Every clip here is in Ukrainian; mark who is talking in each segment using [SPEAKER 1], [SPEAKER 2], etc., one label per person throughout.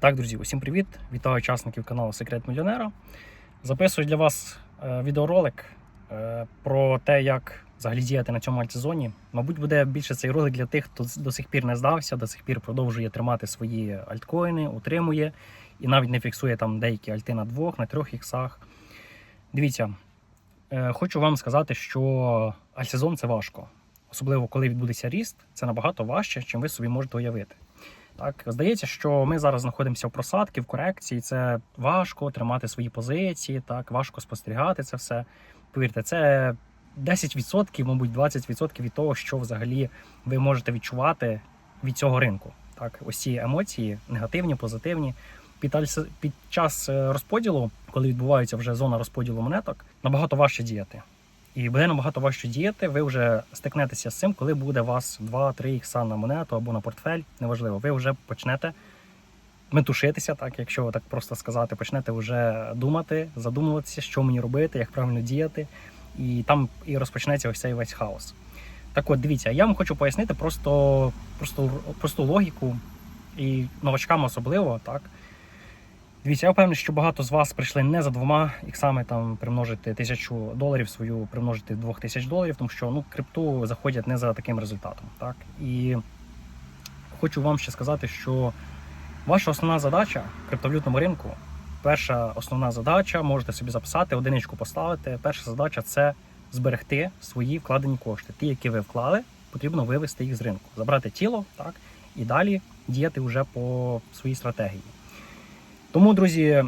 [SPEAKER 1] Так, друзі, усім привіт! Вітаю учасників каналу Секрет Мільйонера. Записую для вас е, відеоролик е, про те, як взагалі діяти на цьому альтсезоні. Мабуть, буде більше цей ролик для тих, хто до сих пір не здався, до сих пір продовжує тримати свої альткоїни, утримує і навіть не фіксує там деякі альти на двох, на трьох іксах. Дивіться, е, хочу вам сказати, що альтсезон це важко. Особливо коли відбудеться ріст, це набагато важче, чим ви собі можете уявити. Так, здається, що ми зараз знаходимося в просадці, в корекції. Це важко тримати свої позиції, так важко спостерігати це все. Повірте, це 10%, мабуть, 20% від того, що взагалі ви можете відчувати від цього ринку. Так, ось ці емоції, негативні, позитивні. Під, час е, розподілу, коли відбувається вже зона розподілу монеток, набагато важче діяти. І буде набагато важче діяти. Ви вже стикнетеся з цим, коли буде у вас 2-3 ікса на монету або на портфель. Неважливо, ви вже почнете метушитися, так якщо так просто сказати, почнете вже думати, задумуватися, що мені робити, як правильно діяти, і там і розпочнеться ось цей весь хаос. Так от, дивіться, я вам хочу пояснити просто, просто, просту логіку і новачкам особливо, так. Дивіться, я впевнений, що багато з вас прийшли не за двома іксами там примножити тисячу доларів свою, примножити двох тисяч доларів, тому що ну крипту заходять не за таким результатом. Так і хочу вам ще сказати, що ваша основна задача в криптовалютному ринку, перша основна задача, можете собі записати, одиничку поставити. Перша задача це зберегти свої вкладені кошти. Ті, які ви вклали, потрібно вивести їх з ринку, забрати тіло, так і далі діяти вже по своїй стратегії. Тому, друзі,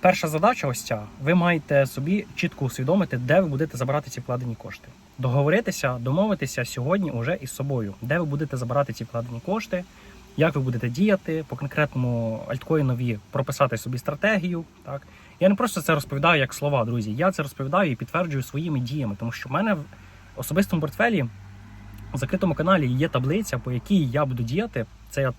[SPEAKER 1] перша задача ось ця. Ви маєте собі чітко усвідомити, де ви будете забирати ці вкладені кошти. Договоритися, домовитися сьогодні уже із собою, де ви будете забирати ці вкладені кошти, як ви будете діяти по конкретному альткоїнові, прописати собі стратегію. Так я не просто це розповідаю як слова, друзі. Я це розповідаю і підтверджую своїми діями, тому що в мене в особистому портфелі в закритому каналі є таблиця, по якій я буду діяти. Це я е,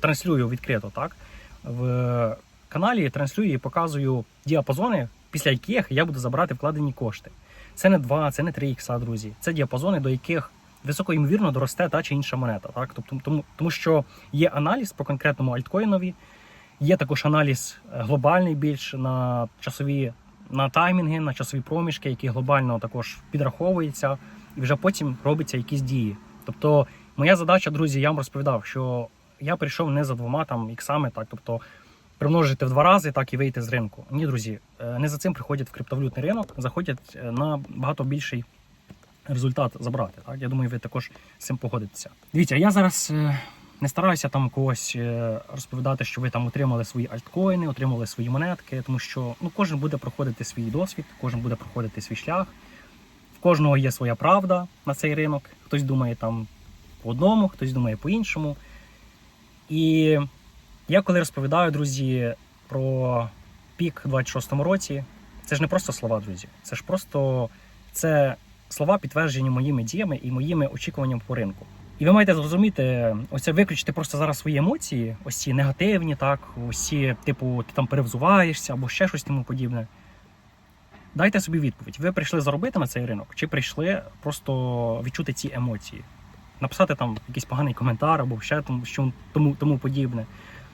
[SPEAKER 1] транслюю відкрито, так в каналі транслюю і показую діапазони, після яких я буду забирати вкладені кошти. Це не 2, це не 3 ікса, друзі. Це діапазони, до яких високо ймовірно доросте та чи інша монета. Так? Тобто, тому, тому що є аналіз по конкретному альткоїнові, є також аналіз е, глобальний більш на часові на таймінги, на часові проміжки, які глобально також підраховуються, і вже потім робиться якісь дії. Тобто, моя задача, друзі, я вам розповідав, що я прийшов не за двома там іксами, так тобто примножити в два рази, так і вийти з ринку. Ні, друзі, е, не за цим приходять в криптовалютний ринок, заходять е, на багато більший результат забрати. Так, я думаю, ви також з цим погодитеся. Дивіться, я зараз е, не стараюся там когось розповідати, що ви там отримали свої альткоїни, отримали свої монетки, тому що ну кожен буде проходити свій досвід, кожен буде проходити свій шлях. В кожного є своя правда на цей ринок. Хтось думає там по одному, хтось думає по іншому. І я коли розповідаю, друзі, про пік у 26-му році, це ж не просто слова, друзі. Це ж просто це слова підтверджені моїми діями і моїми очікуваннями по ринку. І ви маєте зрозуміти, ось виключити просто зараз свої емоції, ось ці негативні, так, ось ці, типу, ти там перевзуваєшся або ще щось тому подібне. Дайте собі відповідь. Ви прийшли заробити на цей ринок, чи прийшли просто відчути ці емоції? Написати там якийсь поганий коментар або ще тому, що тому, тому подібне.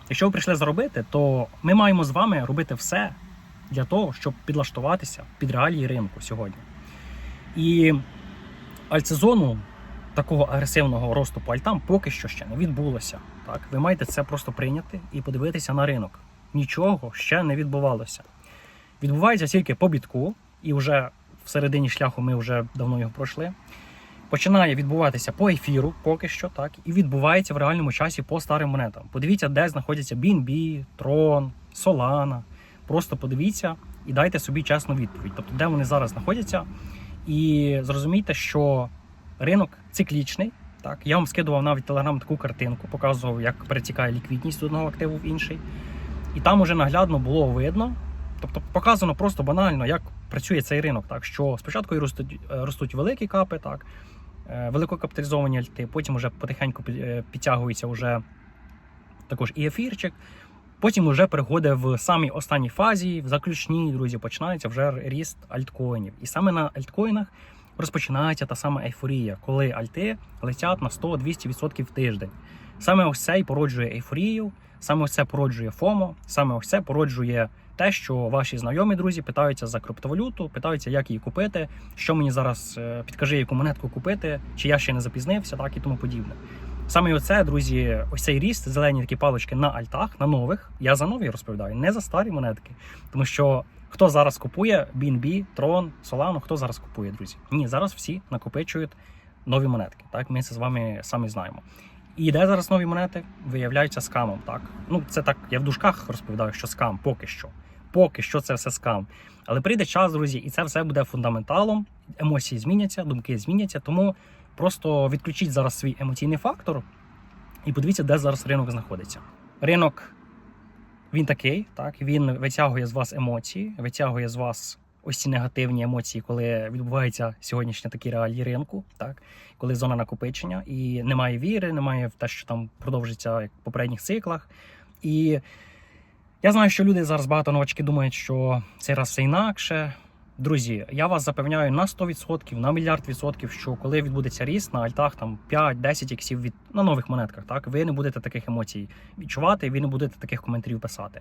[SPEAKER 1] Якщо ви прийшли заробити, то ми маємо з вами робити все для того, щоб підлаштуватися під реалії ринку сьогодні. І альтсезону такого агресивного росту по альтам поки що ще не відбулося. Так, ви маєте це просто прийняти і подивитися на ринок. Нічого ще не відбувалося. Відбувається тільки по бітку, і вже в середині шляху ми вже давно його пройшли. Починає відбуватися по ефіру, поки що, так, і відбувається в реальному часі по старим монетам. Подивіться, де знаходяться BNB, Tron, Solana. Просто подивіться і дайте собі чесну відповідь. Тобто, де вони зараз знаходяться. І зрозумійте, що ринок циклічний. Так, я вам скидував навіть телеграм таку картинку, показував, як перетікає ліквідність одного активу в інший. І там уже наглядно було видно, тобто показано просто банально, як працює цей ринок. Так, що спочатку ростуть, ростуть великі капи, так, великокапіталізовані альти, потім вже потихеньку е, підтягується вже також і ефірчик. Потім вже переходить в самій останній фазі, в заключній, друзі, починається вже ріст альткоїнів. І саме на альткоїнах розпочинається та сама ейфорія, коли альти летять на 100-200% в тиждень. Саме ось це і породжує ейфорію, Саме ось це породжує ФОМО, саме ось це породжує те, що ваші знайомі друзі питаються за криптовалюту, питаються, як її купити, що мені зараз е, підкажи, яку монетку купити, чи я ще не запізнився, так і тому подібне. Саме оце, друзі, ось цей ріст, зелені такі палочки на альтах, на нових. Я за нові розповідаю, не за старі монетки. Тому що хто зараз купує BNB, Tron, Solano, хто зараз купує, друзі? Ні, зараз всі накопичують нові монетки. Так, ми це з вами самі знаємо. І де зараз нові монети виявляються скамом. Так, ну це так, я в дужках розповідаю, що скам поки що. Поки що це все скам. Але прийде час, друзі, і це все буде фундаменталом. Емоції зміняться, думки зміняться. Тому просто відключіть зараз свій емоційний фактор і подивіться, де зараз ринок знаходиться. Ринок він такий, так він витягує з вас емоції, витягує з вас ось ці негативні емоції, коли відбуваються сьогоднішні такі реалії ринку, так коли зона накопичення і немає віри, немає в те, що там продовжиться як в попередніх циклах. І я знаю, що люди зараз багато новачки думають, що цей раз все інакше. Друзі, я вас запевняю на 100%, на мільярд відсотків, що коли відбудеться ріст на альтах там 5-10 іксів від на нових монетках, так ви не будете таких емоцій відчувати, ви не будете таких коментарів писати.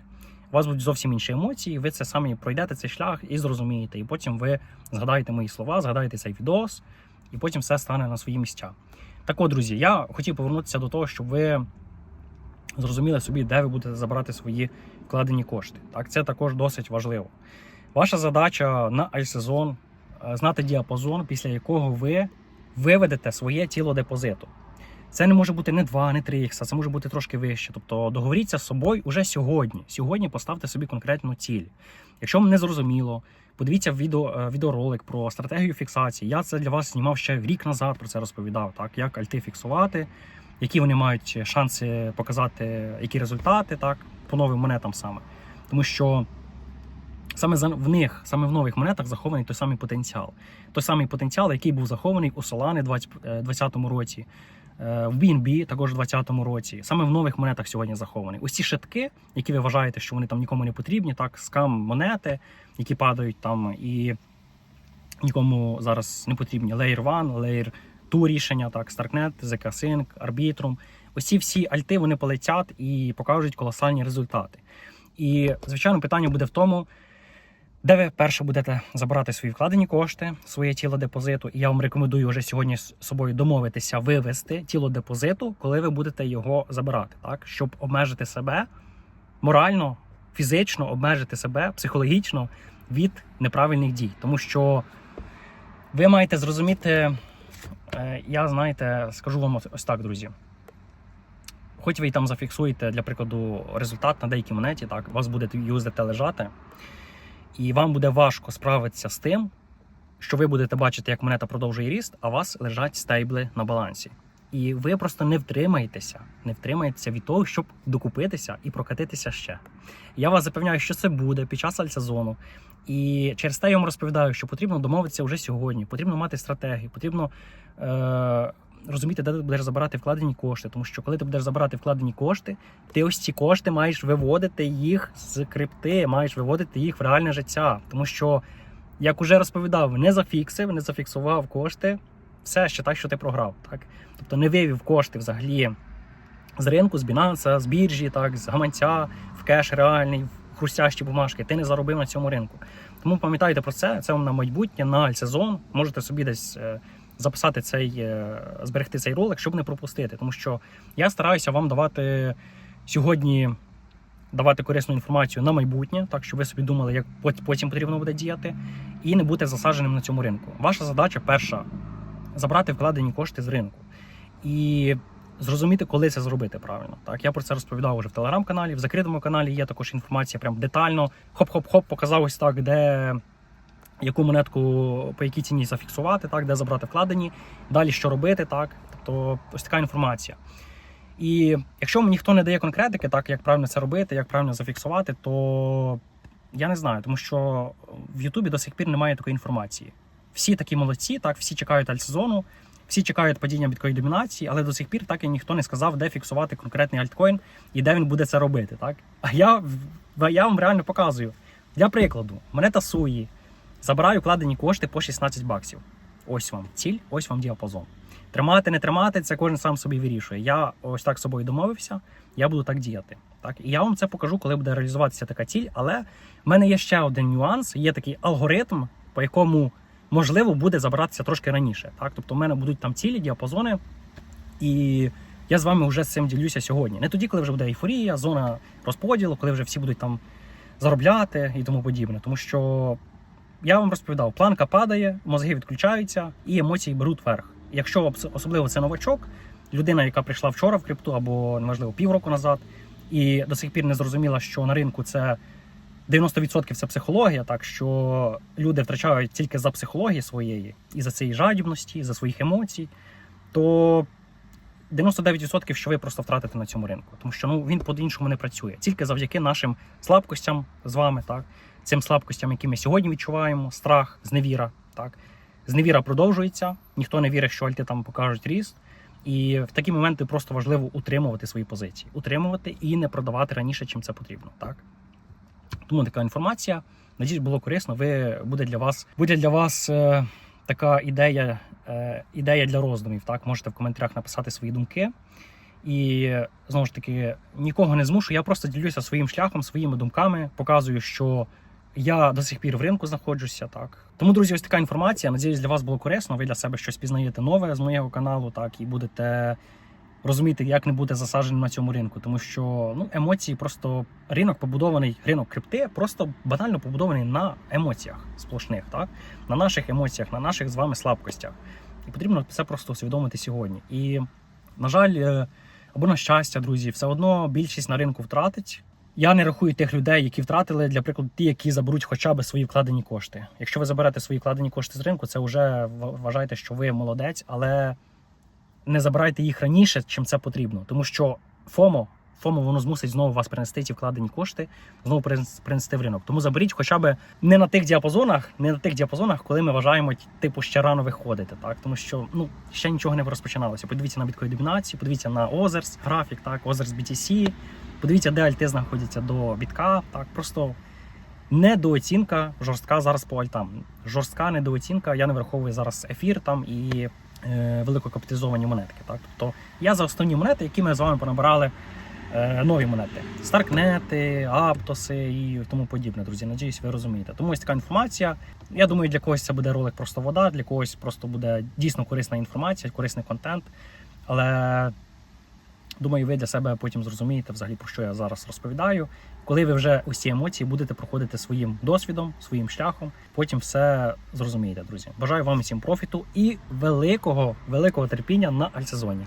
[SPEAKER 1] У вас будуть зовсім інші емоції, ви це самі пройдете цей шлях і зрозумієте. І потім ви згадаєте мої слова, згадаєте цей відос, і потім все стане на свої місця. Так от, друзі, я хотів повернутися до того, щоб ви зрозуміли собі, де ви будете забирати свої вкладені кошти. Так, це також досить важливо. Ваша задача на альсезон е, знати діапазон, після якого ви виведете своє тіло депозиту. Це не може бути не 2, не 3 ікса, це може бути трошки вище. Тобто договоріться з собою уже сьогодні. Сьогодні поставте собі конкретну ціль. Якщо вам не зрозуміло, подивіться відео, е, відеоролик про стратегію фіксації. Я це для вас знімав ще рік назад, про це розповідав, так, як альти фіксувати, які вони мають шанси показати, які результати, так, по новим монетам саме. Тому що саме в них, саме в нових монетах захований той самий потенціал. Той самий потенціал, який був захований у Solana в 2020 році, е, в BNB також у 2020 році. Саме в нових монетах сьогодні захований. Ось ці шитки, які ви вважаєте, що вони там нікому не потрібні, так, скам монети, які падають там і нікому зараз не потрібні. Layer 1, Layer 2 рішення, так, Starknet, ZK Sync, Arbitrum. Ці всі альти вони полетять і покажуть колосальні результати. І, звичайно, питання буде в тому, де ви перше будете забирати свої вкладені кошти, своє тіло депозиту. І я вам рекомендую вже сьогодні з собою домовитися вивести тіло депозиту, коли ви будете його забирати, так щоб обмежити себе морально, фізично, обмежити себе психологічно від неправильних дій. Тому що ви маєте зрозуміти, я знаєте, скажу вам ось так, друзі. Хоч ви й там зафіксуєте, для прикладу, результат на деякій монеті, так, у вас буде USDT лежати, і вам буде важко справитися з тим, що ви будете бачити, як монета продовжує ріст, а у вас лежать стейбли на балансі. І ви просто не втримаєтеся, не втримаєтеся від того, щоб докупитися і прокатитися ще. Я вас запевняю, що це буде під час альсезону. І через те я вам розповідаю, що потрібно домовитися вже сьогодні, потрібно мати стратегію, потрібно е- розуміти, де ти будеш забирати вкладені кошти. Тому що коли ти будеш забирати вкладені кошти, ти ось ці кошти маєш виводити їх з крипти, маєш виводити їх в реальне життя. Тому що, як уже розповідав, не зафіксив, не зафіксував кошти, все ще так, що ти програв. Так? Тобто не вивів кошти взагалі з ринку, з Binance, з біржі, так, з гаманця, в кеш реальний, в хрустящі бумажки. Ти не заробив на цьому ринку. Тому пам'ятайте про це. Це вам на майбутнє, на альсезон. Можете собі десь. Записати цей, е, зберегти цей ролик, щоб не пропустити. Тому що я стараюся вам давати сьогодні давати корисну інформацію на майбутнє, так щоб ви собі думали, як потім потрібно буде діяти, і не бути засадженим на цьому ринку. Ваша задача перша забрати вкладені кошти з ринку і зрозуміти, коли це зробити правильно. Так, я про це розповідав уже в телеграм-каналі, в закритому каналі є також інформація, прям детально. Хоп-хоп-хоп, показав ось так, де яку монетку по якій ціні зафіксувати, так, де забрати вкладені, далі що робити, так. Тобто ось така інформація. І якщо мені ніхто не дає конкретики, так як правильно це робити, як правильно зафіксувати, то я не знаю, тому що в Ютубі до сих пір немає такої інформації. Всі такі молодці, так, всі чекають альтсезону, всі чекають падіння біткоін домінації, але до сих пір так і ніхто не сказав, де фіксувати конкретний альткоін і де він буде це робити. Так? А я, я вам реально показую. Для прикладу, монета Суї. Забираю вкладені кошти по 16 баксів. Ось вам ціль, ось вам діапазон. Тримати, не тримати, це кожен сам собі вирішує. Я ось так з собою домовився. я буду так діяти. Так, і я вам це покажу, коли буде реалізуватися така ціль. Але в мене є ще один нюанс: є такий алгоритм, по якому можливо буде забратися трошки раніше. Так, тобто, в мене будуть там цілі, діапазони, і я з вами вже з цим ділюся сьогодні. Не тоді, коли вже буде ейфорія, зона розподілу, коли вже всі будуть там заробляти і тому подібне. Тому що я вам розповідав, планка падає, мозги відключаються і емоції беруть верх. Якщо особливо це новачок, людина, яка прийшла вчора в крипту або можливо півроку назад, і до сих пір не зрозуміла, що на ринку це 90% це психологія, так що люди втрачають тільки за психології своєї і за цієї жадібності, за своїх емоцій, то 99% що ви просто втратите на цьому ринку, тому що ну він по-іншому не працює тільки завдяки нашим слабкостям з вами, так цим слабкостям, які ми сьогодні відчуваємо, страх, зневіра. Так зневіра продовжується, ніхто не вірить, що альти там покажуть ріст. І в такі моменти просто важливо утримувати свої позиції, утримувати і не продавати раніше, чим це потрібно. Так тому така інформація. Надіюсь, було корисно. Ви буде для вас буде для вас е, така ідея, е, ідея для роздумів. Так, можете в коментарях написати свої думки. І знову ж таки, нікого не змушу. Я просто ділюся своїм шляхом, своїми думками, показую, що я до сих пір в ринку знаходжуся. Так тому, друзі, ось така інформація. Надіюсь, для вас було корисно. Ви для себе щось пізнаєте нове з моєго каналу, так і будете розуміти, як не бути засадженим на цьому ринку, тому що ну емоції просто ринок побудований, ринок крипти просто банально побудований на емоціях сплошних, так на наших емоціях, на наших з вами слабкостях. І потрібно це просто усвідомити сьогодні. І на жаль, е, або на щастя, друзі, все одно більшість на ринку втратить. Я не рахую тих людей, які втратили, для прикладу, ті, які заберуть хоча б свої вкладені кошти. Якщо ви заберете свої вкладені кошти з ринку, це вже вважайте, що ви молодець, але не забирайте їх раніше, чим це потрібно. Тому що ФОМО, ФОМО воно змусить знову вас принести ці вкладені кошти, знову принес- принести в ринок. Тому заберіть хоча б не на тих діапазонах, не на тих діапазонах, коли ми вважаємо, типу, ще рано виходити. Так? Тому що ну, ще нічого не розпочиналося. Подивіться на біткої домінацію, подивіться на Озерс, графік, так, Озерс BTC, подивіться, де альти знаходяться до бітка. Так, просто недооцінка жорстка зараз по альтам. Жорстка недооцінка. Я не враховую зараз ефір там і е, великокапіталізовані монетки. Так? Тобто я за основні монети, які ми з вами понабирали нові монети. Старкнети, Аптоси і тому подібне, друзі. Надіюсь, ви розумієте. Тому ось така інформація. Я думаю, для когось це буде ролик просто вода, для когось просто буде дійсно корисна інформація, корисний контент. Але думаю, ви для себе потім зрозумієте взагалі про що я зараз розповідаю. Коли ви вже усі емоції будете проходити своїм досвідом, своїм шляхом, потім все зрозумієте, друзі. Бажаю вам всім профіту і великого, великого терпіння на альтсезоні.